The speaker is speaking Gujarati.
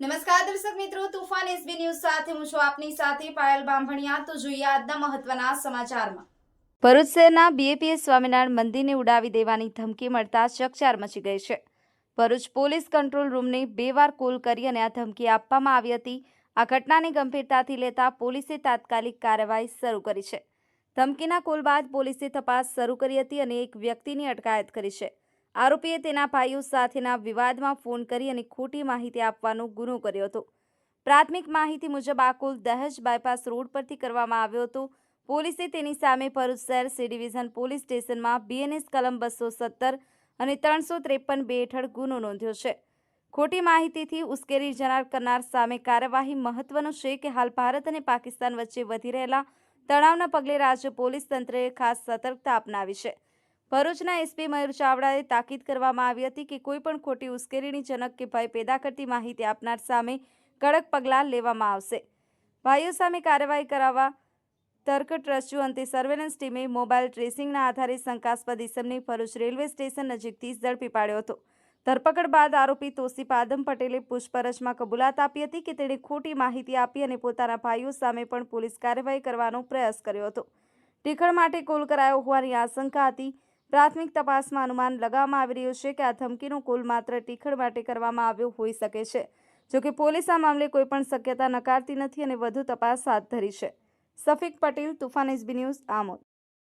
નમસ્કાર દર્શક મિત્રો, તુફાન એસબી ન્યૂઝ સાથે હું છું આપની સાથે પાયલ બાંભણિયા. તો જોઈએ આજના મહત્વના સમાચારમાં. ભરૂચ શહેરના બીએપીએસ સ્વામિનારાયણ મંદિરને ઉડાવી દેવાની ધમકી મળતા ચકચાર મચી ગઈ છે. ભરૂચ પોલીસ કંટ્રોલ રૂમને બે વાર કોલ કરી અને આ ધમકી આપવામાં આવી હતી. આ ઘટનાની ગંભીરતાથી લેતા પોલીસે તાત્કાલિક કાર્યવાહી શરૂ કરી છે. ધમકીના કોલ બાદ પોલીસે તપાસ શરૂ કરી હતી અને એક વ્યક્તિની અટકાયત કરી છે. આરોપીએ તેના ભાઈઓ સાથેના વિવાદમાં ફોન કરી અને ખોટી માહિતી આપવાનો ગુનો કર્યો હતો. પ્રાથમિક માહિતી મુજબ આ કુલ દહેજ બાયપાસ રોડ પરથી કરવામાં આવ્યો હતો. પોલીસે તેની સામે ભરૂચ શહેર સી ડિવિઝન પોલીસ સ્ટેશનમાં બીએનએસ કલમ બસો સત્તર અને ત્રણસો ત્રેપન બે હેઠળ ગુનો નોંધ્યો છે. ખોટી માહિતીથી ઉશ્કેરી જનાર કરનાર સામે કાર્યવાહી મહત્વનું છે કે હાલ ભારત અને પાકિસ્તાન વચ્ચે વધી રહેલા તણાવના પગલે રાજ્ય પોલીસ તંત્રએ ખાસ સતર્કતા અપનાવી છે. ભરૂચના એસપી મયુર ચાવડાએ તાકીદ કરવામાં આવી હતી કે કોઈ પણ ખોટી ઉશ્કેરણીજનક કે ભય પેદા કરતી માહિતી આપનાર સામે કડક પગલાં લેવામાં આવશે. ભાઈઓ સામે કાર્યવાહી કરાવવા તર્ક ટ્રસ્ટ અંતે સર્વેલન્સ ટીમે મોબાઈલ ટ્રેસિંગના આધારે શંકાસ્પદ ઇસમને ભરૂચ રેલવે સ્ટેશન નજીકથી ઝડપી પાડ્યો હતો. ધરપકડ બાદ આરોપી તોસીફ આદમ પટેલે પૂછપરછમાં કબૂલાત આપી હતી કે તેણે ખોટી માહિતી આપી અને પોતાના ભાઈઓ સામે પણ પોલીસ કાર્યવાહી કરવાનો પ્રયાસ કર્યો હતો. ટીખળ માટે કોલ કરાયો હોવાની આશંકા હતી પ્રાથમિક તપાસમાં અનુમાન લગાવવામાં આવી રહ્યું છે કે આ ધમકીનો કોલ માત્ર ટીખળ માટે કરવામાં આવ્યો હોઈ શકે છે જોકે પોલીસ આ મામલે કોઈપણ શક્યતા નકારતી નથી અને વધુ તપાસ હાથ ધરી છે. Safiq Patel, Toofan SB news Amod.